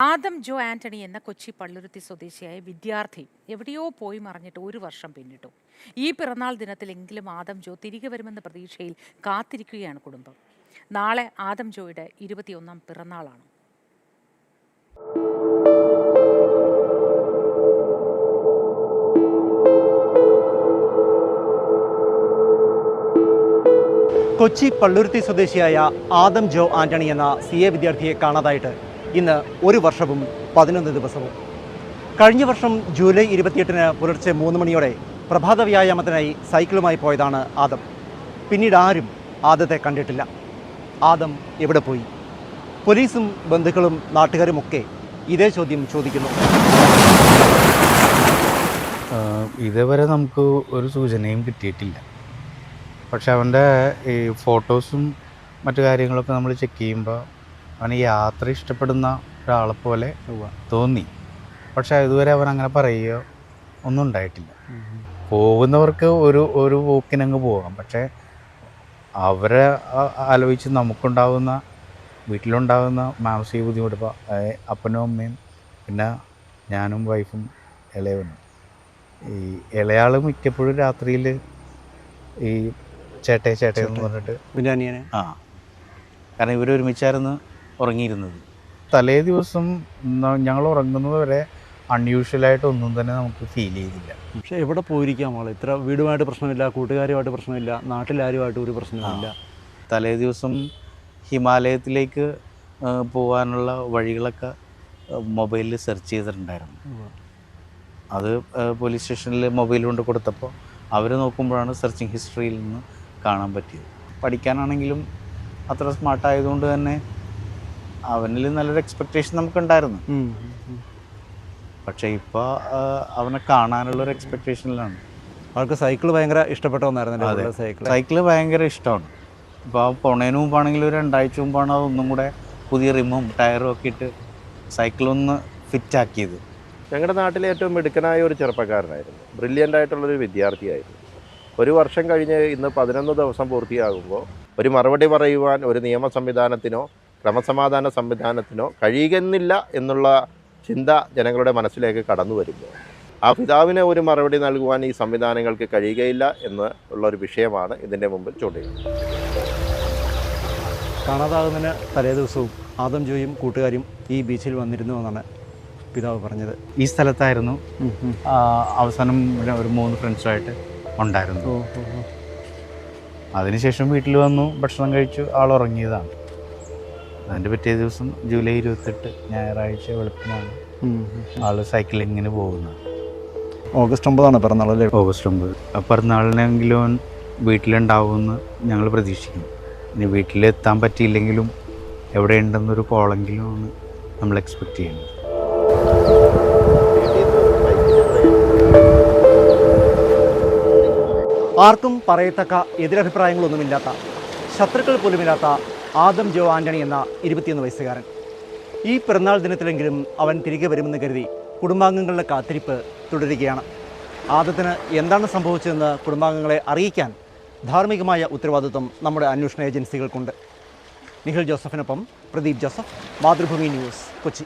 ആദം ജോ ആന്റണി എന്ന കൊച്ചി പള്ളുരുത്തി സ്വദേശിയായ വിദ്യാർത്ഥി എവിടെയോ പോയി മറിഞ്ഞിട്ട് ഒരു വർഷം പിന്നിട്ടു. ഈ പിറന്നാൾ ദിനത്തിലെങ്കിലും ആദം ജോ തിരികെ വരുമെന്ന പ്രതീക്ഷയിൽ കാത്തിരിക്കുകയാണ് കുടുംബം. നാളെ ആദം ജോയുടെ ഇരുപത്തിയൊന്നാം പിറന്നാളാണ്. കൊച്ചി പള്ളുരുത്തി സ്വദേശിയായ ആദം ജോ ആന്റണി എന്ന സി എ വിദ്യാർത്ഥിയെ കാണാതായിട്ട് ഇന്ന് ഒരു വർഷവും പതിനൊന്ന് ദിവസവും. കഴിഞ്ഞ വർഷം ജൂലൈ ഇരുപത്തിയെട്ടിന് പുലർച്ചെ മൂന്ന് മണിയോടെ പ്രഭാത വ്യായാമത്തിനായി സൈക്കിളുമായി പോയതാണ് ആദം. പിന്നീട് ആരും ആദത്തെ കണ്ടിട്ടില്ല. ആദം എവിടെ പോയി? പോലീസും ബന്ധുക്കളും നാട്ടുകാരുമൊക്കെ ഇതേ ചോദ്യം ചോദിക്കുന്നു. ഇതേവരെ നമുക്ക് ഒരു സൂചനയും കിട്ടിയിട്ടില്ല. പക്ഷെ അവന്റെ ഈ ഫോട്ടോസും മറ്റു കാര്യങ്ങളൊക്കെ നമ്മൾ ചെക്ക് ചെയ്യുമ്പോൾ അവന് യാത്ര ഇഷ്ടപ്പെടുന്ന ഒരാളെ പോലെ തോന്നി. പക്ഷെ ഇതുവരെ അവൻ അങ്ങനെ പറയുകയോ ഒന്നും ഉണ്ടായിട്ടില്ല. പോകുന്നവർക്ക് ഒരു ഒരു പോക്കിനങ്ങ് പോകാം. പക്ഷേ അവരെ ആലോചിച്ച് നമുക്കുണ്ടാകുന്ന വീട്ടിലുണ്ടാകുന്ന മാനസിക ബുദ്ധിമുട്ട് ഇപ്പോൾ അപ്പനും അമ്മയും പിന്നെ ഞാനും വൈഫും ഇളയവനും. ഈ ഇളയാൾ മിക്കപ്പോഴും രാത്രിയിൽ ഈ ചേട്ടയെ ചേട്ടയെന്ന് പറഞ്ഞിട്ട് ആ. കാരണം ഇവർ ഒരുമിച്ചായിരുന്നു ഉറങ്ങിയിരുന്നത്? തലേ ദിവസം ഞങ്ങൾ ഉറങ്ങുന്നത് വരെ അൺയൂഷ്വലായിട്ട് ഒന്നും തന്നെ നമുക്ക് ഫീൽ ചെയ്തില്ല. പക്ഷെ എവിടെ പോയിരിക്കാം മോളെ ഇത്ര വീടുമായിട്ട് പ്രശ്നമില്ല കൂട്ടുകാരുമായിട്ട് പ്രശ്നമില്ല നാട്ടിലാരുമായിട്ട് ഒരു പ്രശ്നമില്ല തലേ ദിവസം ഹിമാലയത്തിലേക്ക് പോകാനുള്ള വഴികളൊക്കെ മൊബൈലിൽ സെർച്ച് ചെയ്തിട്ടുണ്ടായിരുന്നു. അത് പോലീസ് സ്റ്റേഷനിൽ മൊബൈൽ കൊണ്ട് കൊടുത്തപ്പോൾ അവർ നോക്കുമ്പോഴാണ് സെർച്ചിങ് ഹിസ്റ്ററിയിൽ നിന്ന് കാണാൻ പറ്റിയത്. പഠിക്കാനാണെങ്കിലും അത്ര സ്മാർട്ടായതുകൊണ്ട് തന്നെ അവനിൽ നല്ലൊരു എക്സ്പെക്റ്റേഷൻ നമുക്കുണ്ടായിരുന്നു. പക്ഷേ ഇപ്പോൾ അവനെ കാണാനുള്ളൊരു എക്സ്പെക്റ്റേഷനിലാണ് അവൾക്ക് സൈക്കിൾ ഭയങ്കര ഇഷ്ടപ്പെട്ട ഒന്നായിരുന്നു. സൈക്കിൾ സൈക്കിൾ ഭയങ്കര ഇഷ്ടമാണ്. ഇപ്പോൾ ആ പോണേന് മുമ്പാണെങ്കിൽ ഒരു രണ്ടാഴ്ച മുമ്പാണ് അതൊന്നും കൂടെ പുതിയ റിമും ടയറും ഒക്കെ ഇട്ട് സൈക്കിളൊന്ന് ഫിറ്റാക്കിയത് ഞങ്ങളുടെ നാട്ടിലെ ഏറ്റവും മിടുക്കനായ ഒരു ചെറുപ്പക്കാരനായിരുന്നു. ബ്രില്യന്റ് ആയിട്ടുള്ളൊരു വിദ്യാർത്ഥിയായിരുന്നു. ഒരു വർഷം കഴിഞ്ഞ് ഇന്ന് പതിനൊന്ന് ദിവസം പൂർത്തിയാകുമ്പോൾ ഒരു മറുപടി പറയുവാൻ ഒരു നിയമ സംവിധാനത്തിനോ ക്രമസമാധാന സംവിധാനത്തിനോ കഴിയുന്നില്ല എന്നുള്ള ചിന്ത ജനങ്ങളുടെ മനസ്സിലേക്ക് കടന്നു വരുമ്പോൾ ആ പിതാവിനെ ഒരു മറുപടി നൽകുവാൻ ഈ സംവിധാനങ്ങൾക്ക് കഴിയുകയില്ല എന്ന് ഉള്ള ഒരു വിഷയമാണ് ഇതിന്റെ മുമ്പിൽ ചൂണ്ടിയത് കാണാതാകുന്നതിന് തലേ ദിവസവും ആദം ജോയും കൂട്ടുകാരും ഈ ബീച്ചിൽ വന്നിരുന്നു എന്നാണ് പിതാവ് പറഞ്ഞത്. ഈ സ്ഥലത്തായിരുന്നു അവസാനം ഒരു- മൂന്ന് ഫ്രണ്ട്സുമായിട്ട് ഉണ്ടായിരുന്നു. അതിനുശേഷം വീട്ടിൽ വന്നു ഭക്ഷണം കഴിച്ചു ആൾ ഉറങ്ങിയതാണ് അതിന്റെ പിറ്റേ ദിവസം ജൂലൈ ഇരുപത്തെട്ട് ഞായറാഴ്ച വെളുപ്പിനാണ് ആൾ സൈക്ലിങ്ങിന് പോകുന്നത്. ഓഗസ്റ്റ് ഒമ്പതാണ് പിറന്നാൾ അല്ലേ? ഓഗസ്റ്റ് ഒമ്പത്. പിറന്നാളിനെങ്കിലും വീട്ടിലുണ്ടാവുമെന്ന് ഞങ്ങൾ പ്രതീക്ഷിക്കുന്നു. ഇനി വീട്ടിലെത്താൻ പറ്റിയില്ലെങ്കിലും എവിടെ ഉണ്ടെന്നൊരു കോളെങ്കിലും ആണ് നമ്മൾ എക്സ്പെക്റ്റ് ചെയ്യുന്നത്. ആർക്കും പറയത്തക്ക എതിരഭിപ്രായങ്ങളൊന്നുമില്ലാത്ത ശത്രുക്കൾ പോലുമില്ലാത്ത ആദം ജോ ആന്റണി എന്ന ഇരുപത്തിയൊന്ന് വയസ്സുകാരൻ. ഈ പിറന്നാൾ ദിനത്തിലെങ്കിലും അവൻ തിരികെ വരുമെന്ന് കരുതി കുടുംബാംഗങ്ങളുടെ കാത്തിരിപ്പ് തുടരുകയാണ്. ആദത്തിന് എന്താണ് സംഭവിച്ചതെന്ന് കുടുംബാംഗങ്ങളെ അറിയിക്കാൻ ധാർമ്മികമായ ഉത്തരവാദിത്വം നമ്മുടെ അന്വേഷണ ഏജൻസികൾക്കുണ്ട്. നിഖിൽ ജോസഫിനൊപ്പം പ്രദീപ് ജോസഫ് മാതൃഭൂമി ന്യൂസ് കൊച്ചി.